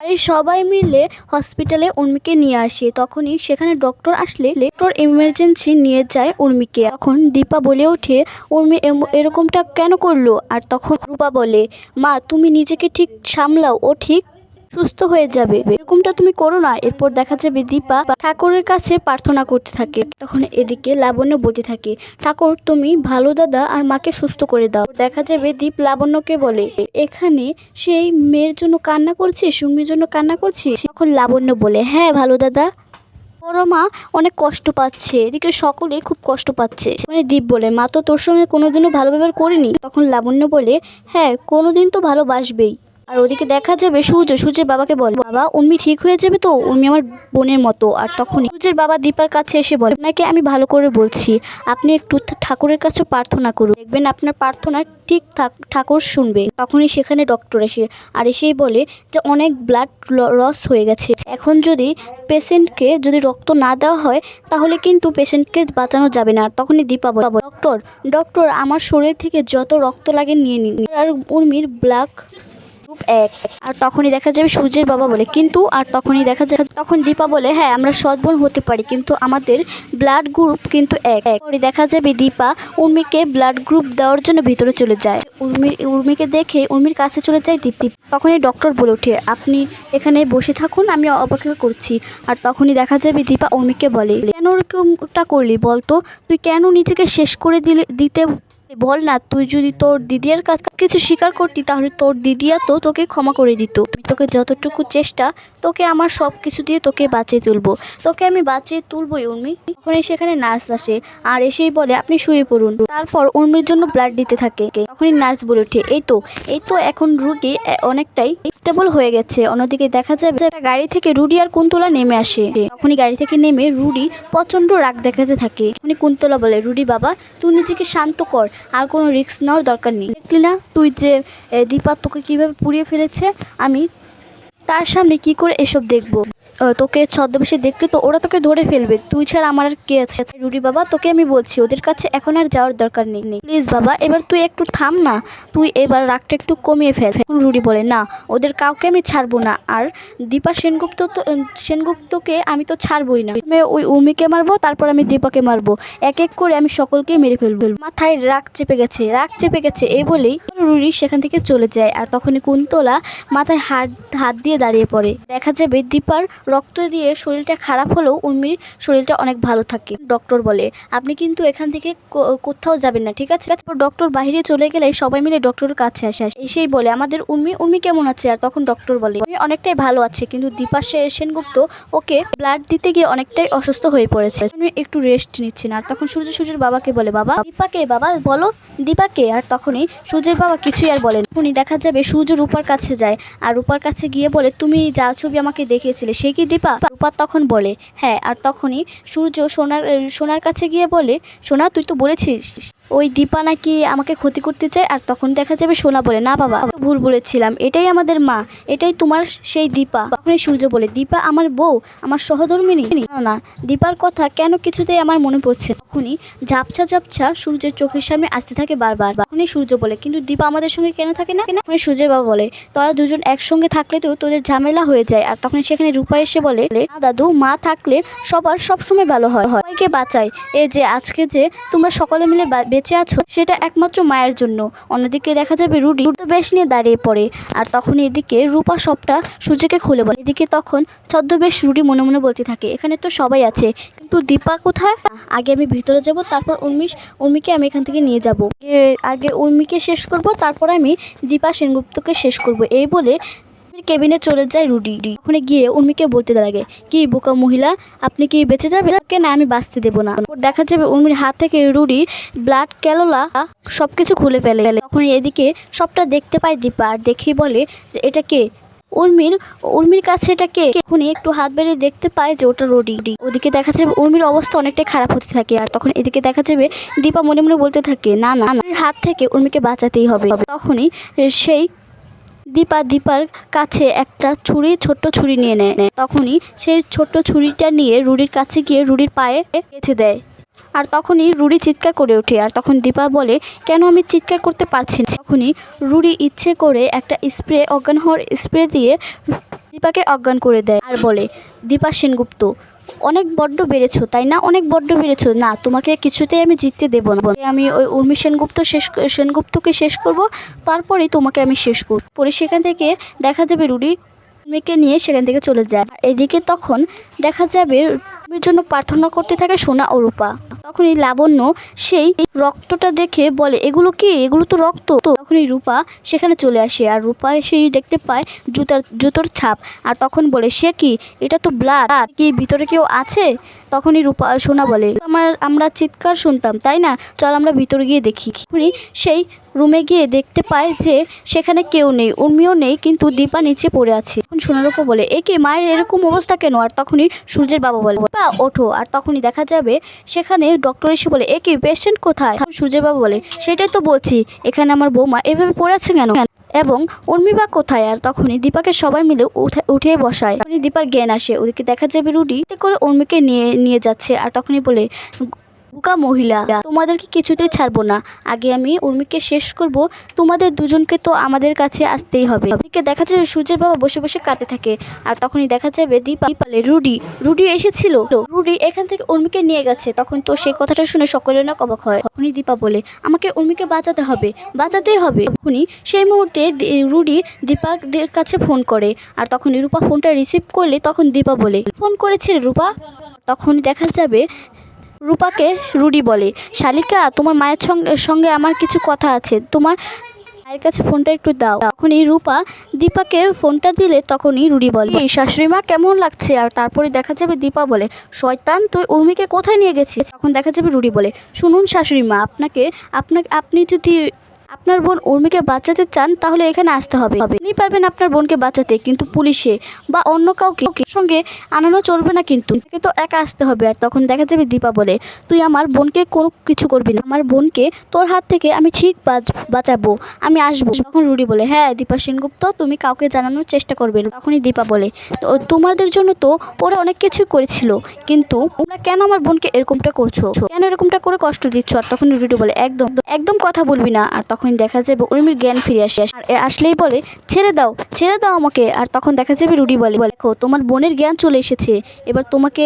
আর এই সবাই মিলে হসপিটালে উর্মিকে নিয়ে আসে। তখনই সেখানে ডক্টর আসলে ডক্টর ইমার্জেন্সি নিয়ে যায় উর্মিকে। তখন দীপা বলে ওঠে, উর্মি এরকমটা কেন করল? আর তখন রূপা বলে, মা, তুমি নিজেকে ঠিক সামলাও, ও ঠিক সুস্থ হয়ে যাবে। এরকমটা তুমি করো না। এরপর দেখা যাবে দীপা ঠাকুরের কাছে প্রার্থনা করতে থাকে। তখন এদিকে লাবণ্য বলতে থাকে, ঠাকুর, তুমি ভালো দাদা আর মাকে সুস্থ করে দাও। দেখা যাবে দীপ লাবণ্যকে বলে, এখানে সেই মেয়ের জন্য কান্না করছিস সুমির জন্য কান্না করছিস তখন লাবণ্য বলে হ্যাঁ ভালো দাদা। বড় মা অনেক কষ্ট পাচ্ছে। এদিকে সকলে খুব কষ্ট পাচ্ছে। মানে দীপ বলে, মা তো তোর সঙ্গে কোনোদিনও ভালো ব্যবহার করিনি। তখন লাবণ্য বলে হ্যাঁ কোনোদিন তো ভালোবাসবেই। আর ওদিকে দেখা যাবে সূর্য। সূর্যের বাবাকে বলে, বাবা, উর্মি ঠিক হয়ে যাবে তো? উর্মি আমার বোনের মতো। আর তখনই সূর্যের বাবা দীপার কাছে এসে বলে, আপনাকে আমি ভালো করে বলছি। আপনি একটু ঠাকুরের কাছে প্রার্থনা করুন। দেখবেন আপনার প্রার্থনা ঠিক ঠাকুর শুনবে। তখনই সেখানে ডক্টর এসে, আর এসেই বলে যে, অনেক ব্লাড লস হয়ে গেছে। এখন যদি পেশেন্টকে যদি রক্ত না দেওয়া হয়, তাহলে কিন্তু পেশেন্টকে বাঁচানো যাবে না। তখনই দীপা বলে ডক্টর ডক্টর আমার শরীর থেকে যত রক্ত লাগে নিয়ে নিন। আর উর্মির গ্রুপ এক। আর তখনই দেখা যাবে সূর্যের বাবা বলে। কিন্তু আর তখনই দেখা যাবে, তখন দীপা বলে হ্যাঁ আমরা সৎ বোন হতে পারি, কিন্তু আমাদের ব্লাড গ্রুপ কিন্তু এক। এক পরে দেখা যাবে দীপা উর্মিকে ব্লাড গ্রুপ দেওয়ার জন্য ভিতরে চলে যায়। উর্মির, উর্মিকে দেখে উর্মির কাছে চলে যায় দীপ। দীপ তখনই ডক্টর বলে ওঠে, আপনি এখানে বসে থাকুন, আমি অপেক্ষা করছি। আর তখনই দেখা যাবে দীপা উর্মিকে বলে, কেন ওরকমটা করলি বলতো? তুই কেন নিজেকে শেষ করে দিলে, দিতে বল না, তুই যদি তোর দিদিয়ার কাছে কিছু স্বীকার করতি, তাহলে তোর দিদিয়া তো তোকে ক্ষমা করে দিত। তোকে যতটুকু চেষ্টা, তোকে আমার সব কিছু দিয়ে তোকে বাঁচিয়ে তুলবো। তোকে আমি বাঁচিয়ে তুলবোই, উর্মি। তখনই সেখানে নার্স আসে, আর এসেই বলে, আপনি শুয়ে পড়ুন। তারপর উর্মির জন্য ব্লাড দিতে থাকে। তখনই নার্স বলে ওঠে, এই তো এই তো এখন রুগী অনেকটাই স্টেবল হয়ে গেছে। অন্যদিকে দেখা যাবে একটা গাড়ি থেকে রুডি আর কুন্তলা নেমে আসে। তখনই গাড়ি থেকে নেমে রুডি প্রচণ্ড রাগ দেখাতে থাকে। তখনই কুন্তলা বলে, রুডি বাবা, তুই নিজেকে শান্ত কর, আর কোনো রিস্ক নেওয়ার দরকার নেই। দেখলি না? তুই যে দীপা তোকে কীভাবে পুড়িয়ে ফেলেছে, আমি তার সামনে কি করে এসব দেখব? তোকে ছদ্মবেশে দেখলে তো ওরা তোকে ধরে ফেলবে। তুই ছাড়া আমার আর কে আছে? রুডি বাবা, তোকে আমি বলছি, ওদের কাছে এখন আর যাওয়ার দরকার নেই। প্লিজ বাবা, এবার তুই একটু থাম না। তুই এবার রাগটা একটু কমিয়ে ফেল। এখন রুডি বলে, না, ওদের কাউকে আমি ছাড়বো না। আর দীপা সেনগুপ্ত তো সেনগুপ্তকে আমি তো ছাড়বই না। আমি ওই উমিকে মারবো, তারপর আমি দীপাকে মারবো। এক এক করে আমি সকলকে মেরে ফেলব। মাথায় রাগ চেপে গেছে, রাগ চেপে গেছে। এই বলেই রুডি সেখান থেকে চলে যায়। আর তখনই কুন্তলা মাথায় হাত হাত দিয়ে দাঁড়িয়ে পড়ে। দেখা যাবে দীপার রক্ত দিয়ে শরীরটা খারাপ হলেও উর্মির শরীরটা অনেক ভালো থাকে ডক্টর বলে। আপনি কিন্তু এখান থেকে কোথাও যাবেন না, ঠিক আছে? ডক্টর বাইরে চলে গেলে সবাই মিলে ডক্টরের কাছে আসে আসে। এসেই বলে, আমাদের উর্মি উর্মি কেমন আছে? আর তখন ডক্টর বলে অনেকটাই ভালো আছে, কিন্তু দীপা সেনগুপ্ত, ওকে ব্লাড দিতে গিয়ে অনেকটাই অসুস্থ হয়ে পড়েছে। একটু রেস্ট নিচ্ছেন। আর তখন সূর্য, সূর্যের বাবাকে বলে, বাবা দীপাকে বাবা, বলো দীপাকে আর তখনই সূর্যের বাবা কিছুই আর বলেন উনি দেখা যাবে সূর্য রূপার কাছে যায়, আর রূপার কাছে গিয়ে বলে, তুমি যা ছবি আমাকে দেখিয়েছিলে সে কি দীপা রূপা তখন বলে হ্যাঁ আর তখনই সূর্য সোনার সোনার কাছে গিয়ে বলে, সোনা, তুই তো বলেছিস। ওই দীপা নাকি আমাকে ক্ষতি করতে চায় আর তখন দেখা যাবে সোনা বলে না বাবা ভুল বলেছিলাম এটাই আমাদের মা এটাই তোমার সেই দীপা। তখনই সূর্য বলে দীপা আমার বউ আমার সহধর্মিনী। না, দীপার কথা কেন কিছুতেই আমার মনে পড়ছে তখনই ঝাপছা ঝাপছা সূর্যের চোখের সামনে আসতে থাকে বারবার। তখনই সূর্য বলে কিন্তু দীপা আমাদের সঙ্গে কেন থাকে না? কেন সূর্যের বাবা বলে তোরা দুজন একসঙ্গে থাকলে তো তোদের ঝামেলা হয়ে যায়। আর তখন সেখানে রূপা এসে বলে দাদু মা থাকলে সবার সবসময় ভালো হয়। সবাইকে বাঁচায় এই যে আজকে যে তোমরা সকলে মিলে বেঁচে আছো, সেটা একমাত্র মায়ের জন্য। অন্যদিকে দেখা যাবে রুডি তো বেশ নিয়ে দাঁড়িয়ে পড়ে, আর তখন এদিকে রূপা সবটা সূর্যকে খুলে বলে। এদিকে তখন ছদ্মবেশ রুডি মনে মনে বলতে থাকে, এখানে তো সবাই আছে, কিন্তু দীপা কোথায়? আগে আমি ভিতরে যাব, তারপর উর্মিশ, উর্মিকে আমি এখান থেকে নিয়ে যাব। আগে উর্মিকে শেষ করব, তারপর আমি দীপা সেনগুপ্তকে শেষ করব। এই বলে কেবিনে চলে যায় রুডি ওখানে গিয়ে উর্মিকে বলতে লাগে, কি বোকা মহিলা, আপনি কি বেঁচে যাবে কে না, আমি বাঁচতে দেবো না। দেখা যাবে উর্মির হাত থেকে রুডি ব্লাড, ক্যালোলা সব কিছু খুলে ফেলে। গেলে তখন এদিকে সবটা দেখতে পায় দীপা আর দেখেই বলে যে, এটা কে? উর্মির উর্মির কাছে এটা কে? এখনই একটু হাত বেরিয়ে দেখতে পায় যে, ওটা রুডি। ওদিকে দেখা যাবে উর্মির অবস্থা অনেকটাই খারাপ হতে থাকে আর তখন এদিকে দেখা যাবে দীপা মনে মনে বলতে থাকে না না, হাত থেকে উর্মিকে বাঁচাতেই হবে। তখনই সেই দীপা দীপার কাছে একটা ছুরি, ছোট্ট ছুরি নিয়ে নেয়। তখনই সেই ছোট্ট ছুরিটা নিয়ে রুডির কাছে গিয়ে রুডির পায়ে গেঁথে দেয়। আর তখনই রুডি চিৎকার করে ওঠে আর তখন দীপা বলে, কেন আমি চিৎকার করতে পারছি না? তখনই রুডি ইচ্ছে করে একটা স্প্রে অজ্ঞান হওয়ার স্প্রে দিয়ে দীপাকে অজ্ঞান করে দেয় আর বলে, দীপা সেনগুপ্ত অনেক বড্ড বেড়েছো, তাই না? অনেক বড্ড বেড়েছো। না, তোমাকে কিছুতেই আমি জিততে দেবো না। আমি ওই উর্মি সেনগুপ্ত শেষ, সেনগুপ্তকে শেষ করব তারপরেই তোমাকে আমি শেষ করব। পরে সেখান থেকে দেখা যাবে রুডি, উর্মিকে নিয়ে সেখান থেকে চলে যায়। এদিকে তখন দেখা যাবে উর্মির জন্য প্রার্থনা করতে থাকে সোনা ও রূপা। তখনই লাবণ্য সেই রক্তটা দেখে বলে, এগুলো কি? এগুলো তো রক্ত। তো তখনই রূপা সেখানে চলে আসে আর রূপা সেই দেখতে পায় জুতার, জুতোর ছাপ। আর তখন বলে, সে কি? এটা তো ব্লাড কি, ভিতরে কেউ আছে? তখনই রূপা সোনা বলে আমার আমরা চিৎকার শুনতাম, তাই না? চল আমরা ভিতরে গিয়ে দেখি। সেই রুমে গিয়ে দেখতে পায় যে সেখানে কেউ নেই, উর্মিও নেই, কিন্তু দীপা নিচে পড়ে আছে। তখন উপর বলে, এ কি, মায়ের এরকম অবস্থা কেন? আর তখনই সূর্যের বাবা বলে বা ওঠো। আর তখনই দেখা যাবে সেখানে ডক্টর এসে বলে, এ কি পেশেন্ট কোথায়? সূর্যের বাবা বলে, সেটাই তো বলছি, এখানে আমার বৌমা এভাবে পড়ে আছে কেন? এবং উর্মিবা কোথায়? আর তখনই দীপাকে সবাই মিলে উঠে বসায়। দীপার জ্ঞান আসে। ওদিকে দেখা যাবে রুডি করে উর্মিকে নিয়ে নিয়ে যাচ্ছে। আর তখনই বলে বোকা মহিলা। তোমাদেরকে কিছুতেই ছাড়বো না। আগে আমি উর্মিকে শেষ করব। তোমাদের দুজনকে তো আমাদের কাছে আসতেই হবে। এদিকে দেখা যাবে সূর্যের বাবা বসে বসে কাঁদতে থাকে। আর তখনই দেখা যাবে দীপা দীপালে রুডি রুডি এসেছিল? রুডি এখান থেকে উর্মিকে নিয়ে গেছে। তখন তো সেই কথাটা শুনে সকলে না অবাক হয়। তখনই দীপা বলে, আমাকে উর্মিকে বাঁচাতে হবে, বাঁচাতেই হবে। তখনই সেই মুহূর্তে রুডি দীপাদের কাছে ফোন করে। আর তখনই রূপা ফোনটা রিসিভ করলে তখন দীপা বলে, ফোন করেছিলে রূপা? তখন দেখা যাবে রূপাকে রুডি বলে, শালিকা, তোমার মায়ের সঙ্গে সঙ্গে আমার কিছু কথা আছে, তোমার মায়ের কাছে ফোনটা একটু দাও। তখনই রূপা দীপাকে ফোনটা দিলে তখনই রুডি বলে, এই শাশুড়ি মা কেমন লাগছে? আর তারপরে দেখা যাবে দীপা বলে, শয়তান, তুই উর্মিকে কোথায় নিয়ে গেছিস? তখন দেখা যাবে রুডি বলে, শুনুন শাশুড়ি মা, আপনাকে আপনাকে, আপনি যদি আপনার বোন উর্মিকে বাঁচাতে চান, তাহলে এখানে আসতে হবে। আপনি পারবেন আপনার বোনকে বাঁচাতে, কিন্তু পুলিশে বা অন্য কাউকে সঙ্গে আনানো চলবে না কিন্তু। তাকে তো একা আসতে হবে, আর তখন দেখা যাবে দীপা বলে, তুই আমার বোনকে কোনো কিছু করবি না। আমার বোনকে তোর হাত থেকে আমি ঠিক বাঁচ- বাঁচাবো, আমি আসব। তখন রুডি বলে হ্যাঁ দীপা সেনগুপ্ত, তুমি কাউকে জানানোর চেষ্টা করবে না। তখনই দীপা বলে তোমাদের জন্য তো ওরা অনেক কিছু করেছিল, কিন্তু তোমরা কেন আমার বোনকে এরকমটা করছ? কেন এরকমটা করে কষ্ট দিচ্ছ? আর তখন রুডি বলে, একদম একদম কথা বলবি না। আর তখন দেখা যাবে উর্মির জ্ঞান ফিরে আসে। আর আসলেই বলে ছেড়ে দাও ছেড়ে দাও আমাকে। আর তখন দেখা যাবে রুডি বলে বলে, দেখো তোমার বোনের জ্ঞান চলে এসেছে। এবার তোমাকে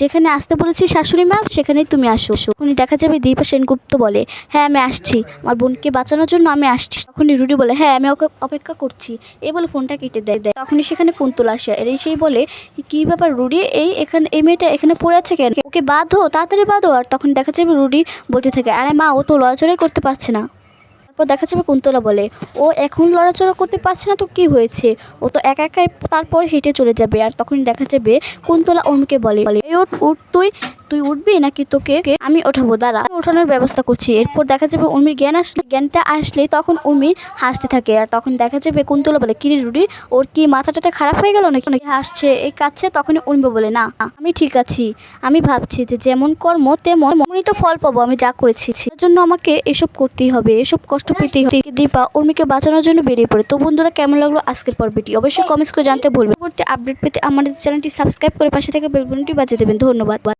যেখানে আসতে বলেছি শাশুড়ি মা সেখানেই তুমি আসো। তখনই দেখা যাবে দীপা সেনগুপ্ত বলে হ্যাঁ আমি আসছি। আমার বোনকে বাঁচানোর জন্য আমি আসছি। তখনই রুডি বলে হ্যাঁ আমি ওকে অপেক্ষা করছি। এই বলে ফোনটা কেটে দেয় দেয়। তখনই সেখানে ফোন তোলা আসে। আর এই সেই বলে কি ব্যাপার রুডি? এই এখানে এই মেয়েটা এখানে পড়ে আছে কেন? ওকে বাঁধো তাড়াতাড়ি বাঁধো। আর তখন দেখা যাবে রুডি বলতে থাকে আরে মা ও তো লড়াচড়াই করতে পারছে না। তারপর দেখা যাবে কুন্তলা বলে, ও এখন লড়াচড়া করতে পারছে না তো কি হয়েছে? ও তো একা একাই তারপর হেঁটে চলে যাবে। আর তখন দেখা যাবে কুন্তলা ওমকে বলে উঠ উঠ তুই। তুই উঠবি নাকি তোকে আমি ওঠাবো দাঁড়া। ওঠানোর ব্যবস্থা করছি। এরপর দেখা যাবে উর্মির জ্ঞান আসলে জ্ঞানটা আসলে তখন উর্মি হাসতে থাকে আর তখন দেখা যাবে কুন্তলা বলে কিরে রুডি ওর কি মাথাটাটা খারাপ হয়ে গেল নাকি? নাকি হাসছে। এই কাছে তখনই উর্মি বলে না আমি ঠিক আছি। আমি ভাবছি যে যেমন কর্ম তেমন মনই তো ফল পাবো। আমি যা করেছি এর জন্য আমাকে এসব করতেই হবে। এসব কষ্ট পেতেই হবে। দীপা উর্মিকে বাঁচানোর জন্য বেরিয়ে পড়ে। তো বন্ধুরা কেমন লাগল আজকের পর্বটি? অবশ্যই কমেন্টস করে জানতে বলবেন পরবর্তী আপডেট পেতে আমাদের চ্যানেলটি সাবস্ক্রাইব করে পাশে থেকে বেল বাটনটি বাজিয়ে দেবেন। ধন্যবাদ।